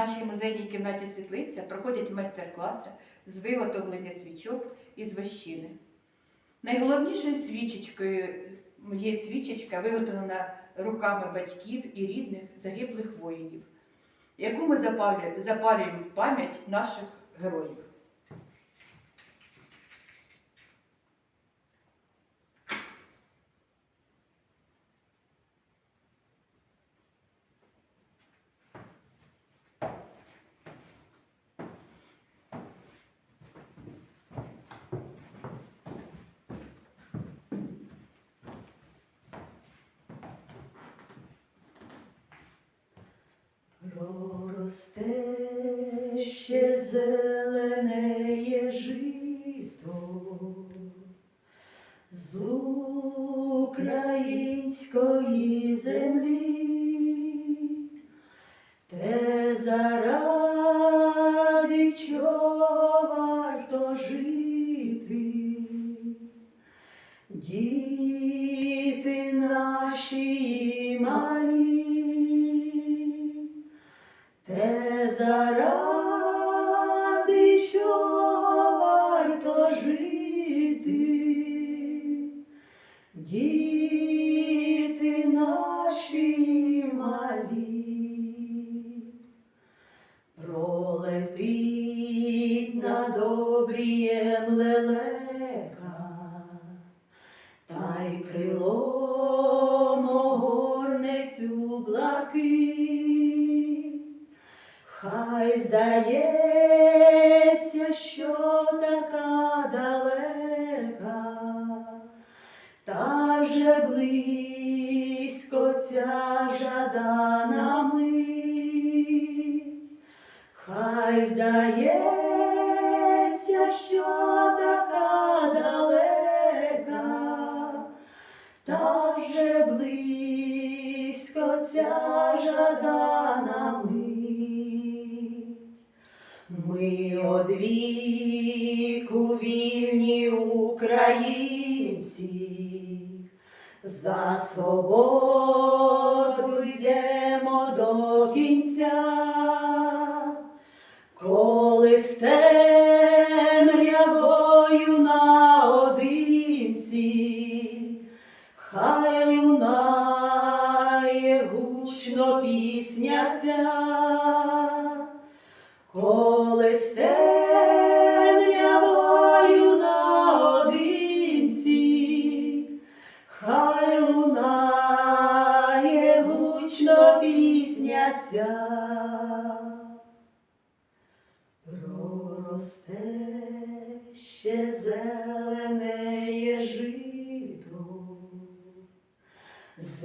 нашій музейній кімнаті світлиця проходять майстер-класи з виготовлення свічок із вощини. Найголовнішою свічечкою є свічечка, виготовлена руками батьків і рідних загиблих воїнів, яку ми запалюємо, в пам'ять наших героїв. Проросте ще зеленеє жито з української землі, те заради чого варто жити, діти наші малі. Наші малі, пролетить над обрієм лелека, та й крилом огорне цю блакить. Хай здається, що така далека, та вже близько ця жадана мить. Хай здається, що така далека, та вже близько ця жадана мить. Ми одвіку вільні українці, за свободу йдемо до кінця, коли з темрявою наодинці, хай лунає гучно пісня ця. Коли з темрявою Вся проросте ще зеленеє жито з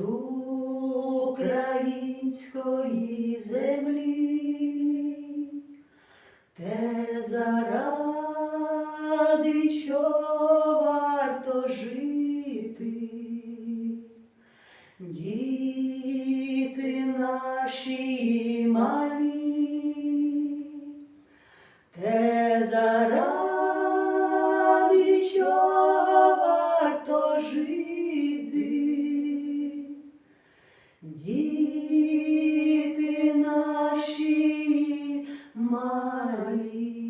української землі, те заради чого варто жити наші малі, те заради чого варто жити, діти наші малі.